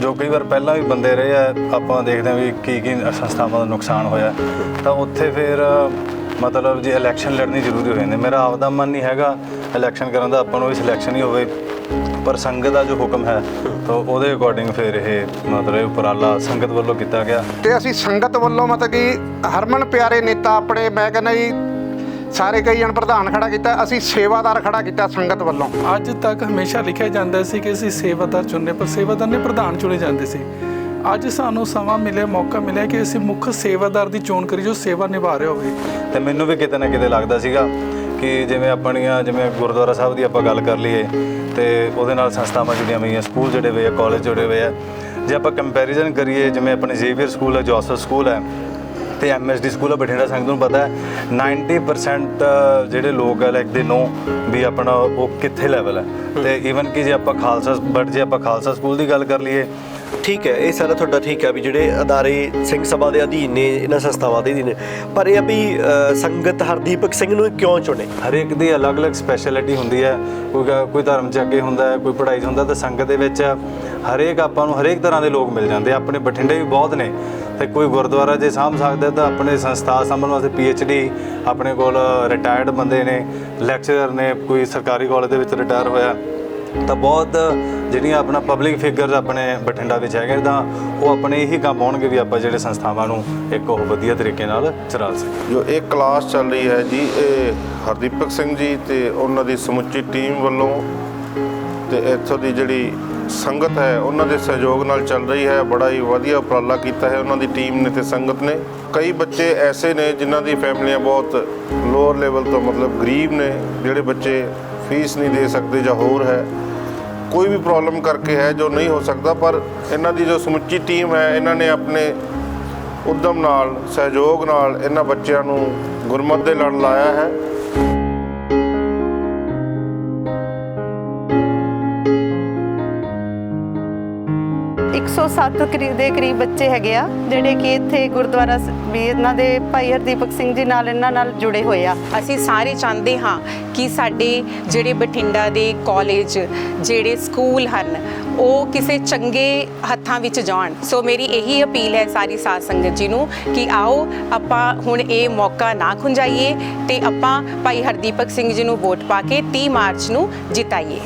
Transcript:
ਜੋ ਕਈ ਵਾਰ ਪਹਿਲਾਂ ਵੀ ਬੰਦੇ ਰਹੇ ਆ, ਆਪਾਂ ਦੇਖਦੇ ਹਾਂ ਵੀ ਕੀ ਕੀ ਸੰਸਥਾਵਾਂ ਦਾ ਨੁਕਸਾਨ ਹੋਇਆ। ਤਾਂ ਉੱਥੇ ਫਿਰ, ਮਤਲਬ ਜੀ ਇਲੈਕਸ਼ਨ ਲੜਨੀ ਜ਼ਰੂਰੀ ਹੋ ਜਾਂਦੀ। ਮੇਰਾ ਆਪਦਾ ਮਨ ਨਹੀਂ ਹੈਗਾ ਇਲੈਕਸ਼ਨ ਕਰਨ ਦਾ, ਆਪਾਂ ਨੂੰ ਵੀ ਸਿਲੈਕਸ਼ਨ ਹੀ ਹੋਵੇ। ਪਰ ਸੰਗਤ ਦਾ ਜੋ ਹੁਕਮ ਹੈ, ਤਾਂ ਉਹਦੇ ਅਕੋਰਡਿੰਗ ਫਿਰ ਇਹ ਮਤਲਬ ਉਪਰਾਲਾ ਸੰਗਤ ਵੱਲੋਂ ਕੀਤਾ ਗਿਆ। ਤੇ ਅਸੀਂ ਸੰਗਤ ਵੱਲੋਂ ਮਤਲਬ ਕਿ ਹਰਮਨ ਪਿਆਰੇ ਨੇਤਾ ਆਪਣੇ, ਮੈਂ ਕਹਿੰਦਾ ਜੀ ਸਾਰੇ ਕਈ ਜਣ ਪ੍ਰਧਾਨ ਖੜਾ ਕੀਤਾ ਅਸੀਂ ਸੇਵਾਦਾਰ ਖੜਾ ਕੀਤਾ ਸੰਗਤ ਵੱਲੋਂ। ਅੱਜ ਤੱਕ ਹਮੇਸ਼ਾ ਲਿਖਿਆ ਜਾਂਦਾ ਸੀ ਕਿ ਅਸੀਂ ਸੇਵਾਦਾਰ ਚੁਣਨੇ ਪਰ ਸੇਵਾਦਾਰ ਨੇ ਪ੍ਰਧਾਨ ਚੁਣੇ ਜਾਂਦੇ ਸੀ। ਅੱਜ ਸਾਨੂੰ ਸਮਾਂ ਮਿਲਿਆ ਮੌਕਾ ਮਿਲਿਆ ਕਿ ਅਸੀਂ ਮੁੱਖ ਸੇਵਾਦਾਰ ਦੀ ਚੋਣ ਕਰੀ ਜੋ ਸੇਵਾ ਨਿਭਾ ਰਿਹਾ ਹੋਵੇ। ਤੇ ਮੈਨੂੰ ਵੀ ਕਿਤੇ ਨਾ ਕਿਤੇ ਲੱਗਦਾ ਸੀਗਾ ਕਿ ਜਿਵੇਂ ਆਪਣੀਆਂ ਜਿਵੇਂ ਗੁਰਦੁਆਰਾ ਸਾਹਿਬ ਦੀ ਆਪਾਂ ਗੱਲ ਕਰ ਲਈਏ ਤੇ ਉਹਦੇ ਨਾਲ ਸੰਸਥਾਵਾਂ ਜੁੜੀਆਂ ਹੋਈਆਂ ਸਕੂਲ ਜੁੜੇ ਹੋਏ ਆ ਕਾਲਜ ਜੁੜੇ ਹੋਏ ਆ। ਜੇ ਆਪਾਂ ਕੰਪੈਰੀਜ਼ਨ ਕਰੀਏ ਜਿਵੇਂ ਆਪਣੇ ਜ਼ੇਵੀਅਰ ਸਕੂਲ ਹੈ ਜੋਸਫ ਸਕੂਲ ਹੈ ਤੇ ਐਮਐਸਡੀ ਸਕੂਲ ਹੈ ਬਠਿੰਡਾ ਸੰਗਤ ਨੂੰ ਪਤਾ ਹੈ 90% ਜਿਹੜੇ ਲੋਕ ਹੈ ਲਾਈਕ ਦੇ ਨੋ ਵੀ ਆਪਣਾ ਉਹ ਕਿੱਥੇ ਲੈਵਲ ਹੈ ਤੇ ਈਵਨ ਕਿ ਜੇ ਆਪਾਂ ਖਾਲਸਾ ਬਟ ਜੇ ਆਪਾਂ ਖਾਲਸਾ ਸਕੂਲ ਦੀ ਗੱਲ ਕਰ ਲਈਏ ਠੀਕ ਹੈ ਇਹ ਸਾਰਾ ਤੁਹਾਡਾ ਠੀਕ ਹੈ ਵੀ ਜਿਹੜੇ ਅਦਾਰੇ ਸਿੰਘ ਸਭਾ ਦੇ ਅਧੀਨ ਨੇ ਇਹਨਾਂ ਸੰਸਥਾਵਾਂ ਦੇ ਅਧੀਨ ਨੇ। ਪਰ ਇਹ ਆ ਵੀ ਅ, ਸੰਗਤ ਹਰਦੀਪਕ ਸਿੰਘ ਨੂੰ ਕਿਉਂ ਚੁਣੇ? ਹਰੇਕ ਦੀ ਅਲੱਗ-ਅਲੱਗ ਸਪੈਸ਼ਲਿਟੀ ਹੁੰਦੀ ਹੈ। ਕੋਈ ਗ- ਕੋਈ ਧਰਮ ਚ ਅੱਗੇ ਹੁੰਦਾ ਹੈ ਕੋਈ ਪੜ੍ਹਾਈ 'ਚ ਹੁੰਦਾ ਤਾਂ ਸੰਗਤ ਦੇ ਵਿੱਚ ਹਰੇਕ ਆਪਾਂ ਨੂੰ ਹਰੇਕ ਤਰ੍ਹਾਂ ਦੇ ਲੋਕ ਮਿਲ ਜਾਂਦੇ ਆ। ਆਪਣੇ ਬਠਿੰਡੇ ਵੀ ਬਹੁਤ ਨੇ। ਤੇ ਕੋਈ ਗੁਰਦੁਆਰਾ ਜੇ ਸਾਂਭ ਸਕਦਾ ਤਾਂ ਆਪਣੇ ਸੰਸਥਾ ਸਾਂਭਣ ਵਾਸਤੇ ਡੀ ਆਪਣੇ ਕੋਲ ਰਿਟਾਇਰਡ ਬੰਦੇ ਨੇ ਲੈਕਚਰਰ ਨੇ ਕੋਈ ਸਰਕਾਰੀ ਕਾਲਜ ਦੇ ਵਿੱਚ ਰਿਟਾਇਰ ਹੋਇਆ। ਤਾਂ ਬਹੁਤ ਜਿਹੜੀਆਂ ਆਪਣਾ ਪਬਲਿਕ ਫਿਗਰ ਆਪਣੇ ਬਠਿੰਡਾ ਵਿੱਚ ਹੈਗੇ ਤਾਂ ਉਹ ਆਪਣੇ ਇਹੀ ਕੰਮ ਆਉਣਗੇ ਵੀ ਆਪਾਂ ਜਿਹੜੇ ਸੰਸਥਾਵਾਂ ਨੂੰ ਇੱਕ ਉਹ ਵਧੀਆ ਤਰੀਕੇ ਨਾਲ ਚਲਾ ਸਕੀਏ। ਜੋ ਇਹ ਕਲਾਸ ਚੱਲ ਰਹੀ ਹੈ ਜੀ, ਇਹ ਹਰਦੀਪਕ ਸਿੰਘ ਜੀ ਤੇ ਉਹਨਾਂ ਦੀ ਸਮੁੱਚੀ ਟੀਮ ਵੱਲੋਂ ਤੇ ਇੱਥੋਂ ਦੀ ਜਿਹੜੀ ਸੰਗਤ ਹੈ, ਉਹਨਾਂ ਦੇ ਸਹਿਯੋਗ ਨਾਲ ਚੱਲ ਰਹੀ ਹੈ, ਬੜਾ ਹੀ ਵਧੀਆ ਉਪਰਾਲਾ ਕੀਤਾ ਹੈ ਉਹਨਾਂ ਦੀ ਟੀਮ ਨੇ ਤੇ ਸੰਗਤ ਨੇ। ਕਈ ਬੱਚੇ ਐਸੇ ਨੇ ਜਿਨ੍ਹਾਂ ਦੀ ਫੈਮਲੀਆਂ ਬਹੁਤ ਲੋਅਰ ਲੈਵਲ ਤੋਂ ਮਤਲਬ ਗਰੀਬ ਨੇ, ਜਿਹੜੇ ਬੱਚੇ ਫੀਸ ਨਹੀਂ ਦੇ ਸਕਦੇ ਜਾਂ ਹੋਰ ਹੈ। ਕੋਈ ਵੀ ਪ੍ਰੋਬਲਮ ਕਰਕੇ ਹੈ ਜੋ ਨਹੀਂ ਹੋ ਸਕਦਾ, ਪਰ ਇਹਨਾਂ ਦੀ ਜੋ ਸਮੁੱਚੀ ਟੀਮ ਹੈ, ਇਹਨਾਂ ਨੇ ਆਪਣੇ ਉਦਮ ਨਾਲ, ਸਹਿਯੋਗ ਨਾਲ ਇਹਨਾਂ ਬੱਚਿਆਂ ਨੂੰ ਗੁਰਮਤ ਦੇ ਲੜ ਲਾਇਆ ਹੈ। 107 ਕਰੀ- ਦੇ ਕਰੀਬ ਬੱਚੇ ਹੈਗੇ ਆ, ਜਿਹੜੇ ਕਿ ਇੱਥੇ ਗੁਰਦੁਆਰਾ ਵੀ ਇਹਨਾਂ ਦੇ ਭਾਈ ਹਰਦੀਪਕ ਸਿੰਘ ਜੀ ਨਾਲ ਇਹਨਾਂ ਨਾਲ ਜੁੜੇ ਹੋਏ ਆ। ਅਸੀਂ ਸਾਰੇ ਚਾਹੁੰਦੇ ਹਾਂ ਕਿ ਸਾਡੇ ਜਿਹੜੇ ਬਠਿੰਡਾ ਦੇ ਕਾਲਜ ਜਿਹੜੇ ਸਕੂਲ ਹਨ, ਉਹ ਕਿਸੇ ਚੰਗੇ ਹੱਥਾਂ ਵਿੱਚ ਜਾਣ। ਸੋ ਮੇਰੀ ਇਹੀ ਅਪੀਲ ਹੈ ਸਾਰੀ ਸਾਧ ਸੰਗਤ ਜੀ ਨੂੰ ਕਿ ਆਓ, ਆਪਾਂ ਹੁਣ ਇਹ ਮੌਕਾ ਨਾ ਖੁੰਝਾਈਏ ਤੇ ਆਪਾਂ ਭਾਈ ਹਰਦੀਪਕ ਸਿੰਘ ਜੀ ਨੂੰ ਵੋਟ ਪਾ ਕੇ 30 ਮਾਰਚ ਨੂੰ ਜਿਤਾਈਏ।